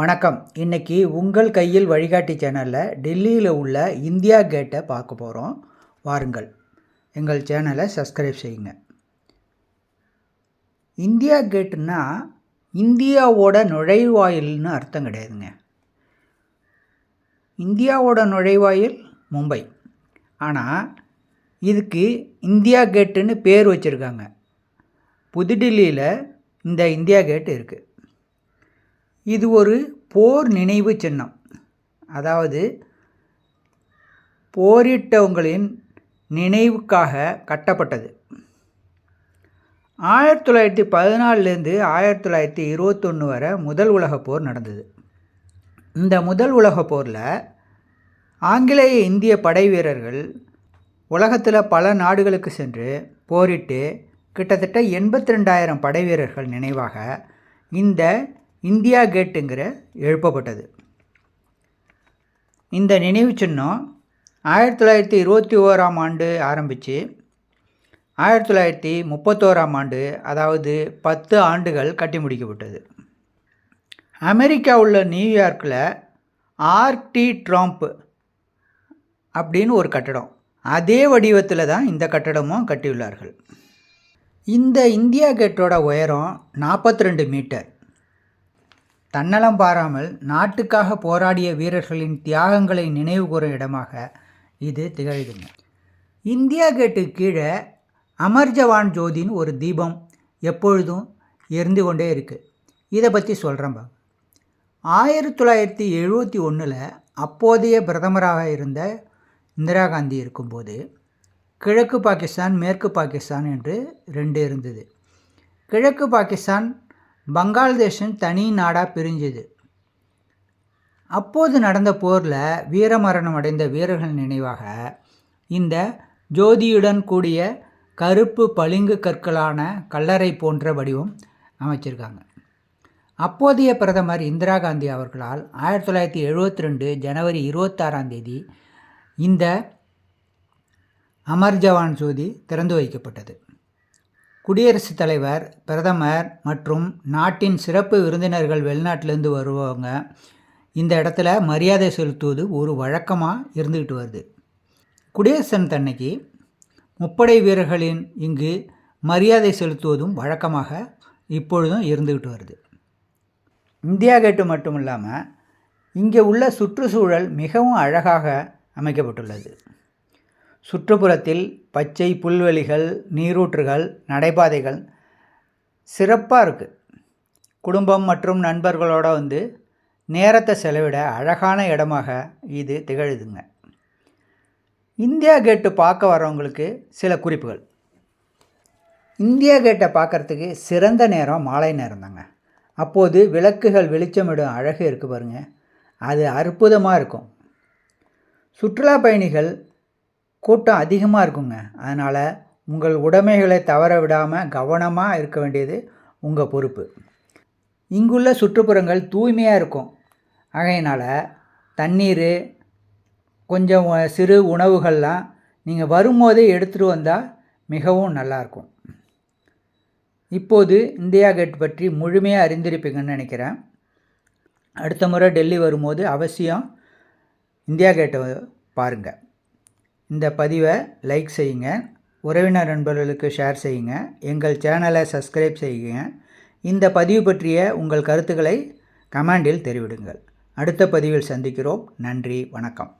வணக்கம். இன்னைக்கு உங்கள் கையில் வழிகாட்டி சேனலில் டெல்லியில் உள்ள இந்தியா கேட்டை பார்க்க போகிறோம் வாருங்கள். எங்கள் சேனலை சப்ஸ்கிரைப் செய்யுங்க. இந்தியா கேட்டுன்னா இந்தியாவோட நுழைவாயில்னு அர்த்தம் கிடையாதுங்க. இந்தியாவோட நுழைவாயில் மும்பை. ஆனால் இதுக்கு இந்தியா கேட்டுன்னு பேர் வச்சுருக்காங்க. புதுடில்லியில் இந்த இந்தியா கேட் இருக்குது இது ஒரு போர் நினைவு சின்னம். அதாவது போரிட்டவங்களின் நினைவுக்காக கட்டப்பட்டது. ஆயிரத்தி தொள்ளாயிரத்தி பதினாலிருந்து ஆயிரத்தி தொள்ளாயிரத்தி இருபத்தொன்று வரை முதல் உலகப் போர் நடந்தது. இந்த முதல் உலகப் போரில் ஆங்கிலேய இந்திய படை வீரர்கள் உலகத்தில் பல நாடுகளுக்கு சென்று போரிட்டு கிட்டத்தட்ட எண்பத்தி ரெண்டாயிரம் படை வீரர்கள் நினைவாக இந்த இந்தியா கேட்டுங்கிற எழுப்பப்பட்டது. இந்த நினைவு சின்னம் ஆயிரத்தி தொள்ளாயிரத்தி இருபத்தி ஓராம் ஆண்டு ஆரம்பித்து ஆயிரத்தி தொள்ளாயிரத்தி முப்பத்தோராம் ஆண்டு அதாவது பத்து ஆண்டுகள் கட்டி முடிக்கப்பட்டது. அமெரிக்கா உள்ள நியூயார்க்கில் ஆர்டி ட்ராம்ப் அப்படின்னு ஒரு கட்டடம். அதே வடிவத்தில் தான் இந்த கட்டடமும் கட்டியுள்ளார்கள். இந்த இந்தியா கேட்டோட உயரம் நாற்பத்தி ரெண்டு மீட்டர். தன்னலம் பாராமல் நாட்டுக்காக போராடிய வீரர்களின் தியாகங்களை நினைவுகூறும் இடமாக இது திகழ்துங்க இந்தியா கேட்டு கீழே அமர் ஜவான் ஜோதின்னு ஒரு தீபம் எப்பொழுதும் எரிந்து கொண்டே இருக்குது இதை பற்றி சொல்கிறேன்பா ஆயிரத்தி தொள்ளாயிரத்தி எழுபத்தி ஒன்றில் அப்போதைய பிரதமராக இருந்த இந்திரா காந்தி இருக்கும்போது கிழக்கு பாகிஸ்தான் மேற்கு பாகிஸ்தான் என்று ரெண்டு இருந்தது. கிழக்கு பாகிஸ்தான் பங்களாதேஷன் தனி நாடாக பிரிஞ்சுது. அப்போது நடந்த போரில் வீரமரணம் அடைந்த வீரர்கள் நினைவாக இந்த ஜோதியுடன் கூடிய கருப்பு பளிங்கு கற்களான கல்லறை போன்ற வடிவம் அமைச்சிருக்காங்க. அப்போதைய பிரதமர் இந்திரா காந்தி அவர்களால் ஆயிரத்தி தொள்ளாயிரத்தி எழுபத்தி ரெண்டு ஜனவரி இருபத்தாறாம் தேதி இந்த அமர் ஜவான் ஜோதி திறந்து வைக்கப்பட்டது. குடியரசுத் தலைவர் பிரதமர் மற்றும் நாட்டின் சிறப்பு விருந்தினர்கள் வெளிநாட்டிலேருந்து வருவாங்க இந்த இடத்துல மரியாதை செலுத்துவது ஒரு வழக்கமாக இருந்துக்கிட்டு வருது. குடியரசு அன்னைக்கு முப்படை வீரர்களின் இங்கு மரியாதை செலுத்துவதும் வழக்கமாக இப்பொழுதும் இருந்துக்கிட்டு வருது. இந்தியா கேட்டு மட்டும் இல்லாமல் இங்கே உள்ள சுற்றுச்சூழல் மிகவும் அழகாக அமைக்கப்பட்டுள்ளது. சுற்றுப்புறத்தில் பச்சை புல்வெளிகள் நீரூற்றுகள் நடைபாதைகள் சிறப்பாக இருக்குது குடும்பம் மற்றும் நண்பர்களோடு வந்து நேரத்தை செலவிட அழகான இடமாக இது திகழுதுங்க. இந்தியா கேட்டு பார்க்க வரவங்களுக்கு சில குறிப்புகள். இந்தியா கேட்டை பார்க்குறதுக்கு சிறந்த நேரம் மாலை நேரம் தாங்க அப்போது விளக்குகள் வெளிச்சமிடும் அழகு இருக்குது பாருங்கள் அது அற்புதமாக இருக்கும். சுற்றுலா பயணிகள் கூட்டம் அதிகமாக இருக்குங்க. அதனால் உங்கள் உடைமைகளை தவற விடாமல் கவனமாக இருக்க வேண்டியது உங்கள் பொறுப்பு. இங்குள்ள சுற்றுப்புறங்கள் தூய்மையாக இருக்கும். ஆகையினால் தண்ணீர் கொஞ்சம் சிறு உணவுகள்லாம் நீங்கள் வரும்போதே எடுத்துகிட்டு வந்தால் மிகவும் நல்லாயிருக்கும் இப்போது இந்தியா கேட் பற்றி முழுமையாக அறிந்திருப்பீங்கன்னு நினைக்கிறேன். அடுத்த முறை டெல்லி வரும்போது அவசியம் இந்தியா கேட்டை பாருங்கள் இந்த பதிவை லைக் செய்யுங்க. உறவினர் நண்பர்களுக்கு ஷேர் செய்யுங்க. எங்கள் சேனலை சப்ஸ்கிரைப் செய்யுங்க. இந்த பதிவு பற்றிய உங்கள் கருத்துக்களை கமெண்டில் தெரிவிடுங்கள். அடுத்த பதிவில் சந்திக்கிறோம். நன்றி. வணக்கம்.